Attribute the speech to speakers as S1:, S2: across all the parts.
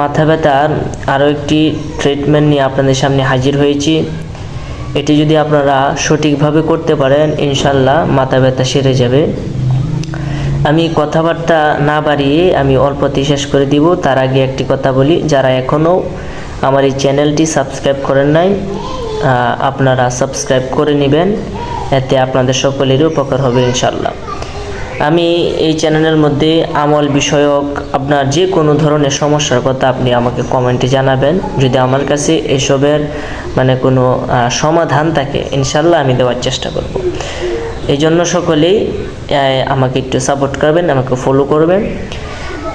S1: মাথা ব্যথার আরও একটি ট্রিটমেন্ট নিয়ে আপনাদের সামনে হাজির হয়েছি। এটি যদি আপনারা সঠিকভাবে করতে পারেন, ইনশাল্লাহ মাথা ব্যথা সেরে যাবে। আমি কথাবার্তা না বাড়িয়ে আমি অল্পতে শেষ করে দিব। তার আগে একটি কথা বলি, যারা এখনও আমার এই চ্যানেলটি সাবস্ক্রাইব করেন নাই আপনারা সাবস্ক্রাইব করে নেবেন, এতে আপনাদের সকলেরই উপকার হবে, ইনশাল্লাহ। আমি এই চ্যানেলের মধ্যে আমল বিষয়ক আপনার যে কোনো ধরনের সমস্যার কথা আপনি আমাকে কমেন্টে জানাবেন। যদি আমার কাছে এসবের মানে কোনো সমাধান থাকে ইনশাল্লাহ আমি দেওয়ার চেষ্টা করব। এই জন্য সকলেই আমাকে একটু সাপোর্ট করবেন, আমাকে ফলো করবেন।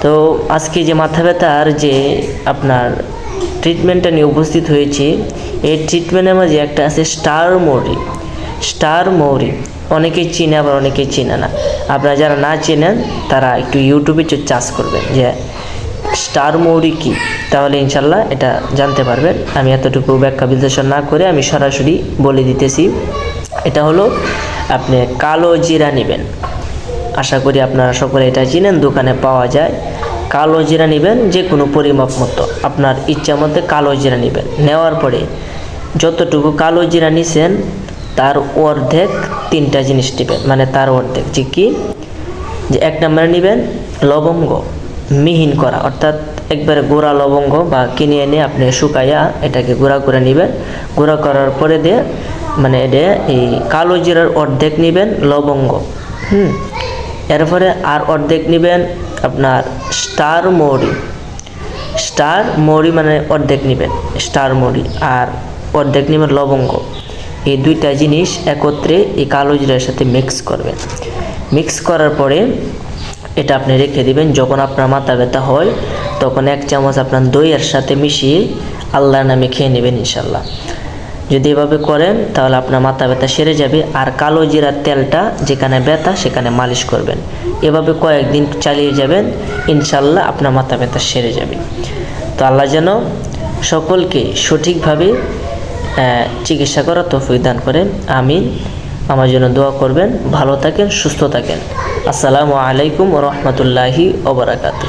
S1: তো আজকে যে মাথা ব্যথার যে আপনার ট্রিটমেন্টটা নিয়ে উপস্থিত হয়েছি, এই ট্রিটমেন্টের মাঝে একটা আছে স্টার মৌরি স্টার মৌরি। অনেকেই চিনে, আবার অনেকেই চিনে না। আপনারা যারা না চেনেন, তারা একটু ইউটিউবে চার্জ করবেন যে স্টার মৌরি কি। তাহলে ইনশাল্লাহ এটা জানতে পারবেন। আমি এতটুকু ব্যাখ্যা বিশ্লেষণ না করে আমি সরাসরি বলে দিতেছি। এটা হলো, আপনি কালো জিরা নেবেন। আশা করি আপনারা সকলে এটা চিনেন, দোকানে পাওয়া যায়। কালো জিরা নেবেন যে কোনো পরিমাপ মতো। আপনার ইচ্ছা মতো কালো জিরা নেবেন। নেওয়ার পরে যতটুকু কালো জিরা নিছেন তার অর্ধেক তিনটা জিনিস নেবেন মানে তার অর্ধেক। যে কি? যে এক নম্বরে নেবেন লবঙ্গ, মিহিন করা। অর্থাৎ একবারে গুঁড়া লবঙ্গ বা কিনে এনে আপনি শুকাইয়া এটাকে গুঁড়া করে নেবেন। গুঁড়া করার পরে দিয়ে মানে এটা এই কালো জিরার অর্ধেক নেবেন লবঙ্গ, হুম? এরপরে আর অর্ধেক নেবেন আপনার স্টার মৌরি। স্টার মৌরি মানে অর্ধেক নেবেন, স্টার মৌরি। আর অর্ধেক নেবেন লবঙ্গ। এই দুইটা জিনিস একত্রে এই কালো জিরার সাথে মিক্স করবেন। মিক্স করার পরে এটা আপনি রেখে দিবেন, যখন আপনার মাথা ব্যথা হয়, তখন এক চামচ আপনার দইয়ের সাথে মিশিয়ে আল্লাহর নামে খেয়ে নেবেন ইনশাল্লাহ যদি এভাবে করেন, তাহলে আপনার মাথা ব্যথা সেরে যাবে, আর কালো জিরার তেলটা যেখানে ব্যথা, সেখানে মালিশ করবেন। এভাবে কয়েকদিন চালিয়ে যাবেন ইনশাল্লাহ আপনার মাথা ব্যথা সেরে যাবে। তো আল্লাহ যেন সকলকে সঠিকভাবে চিকিৎসা করার তৌফিক দান করেন। আমিন। আমার জন্য দোয়া করবেন। ভালো থাকেন, সুস্থ থাকেন। আসসালামু আলাইকুম রহমতুল্লাহি ওবরাকাতু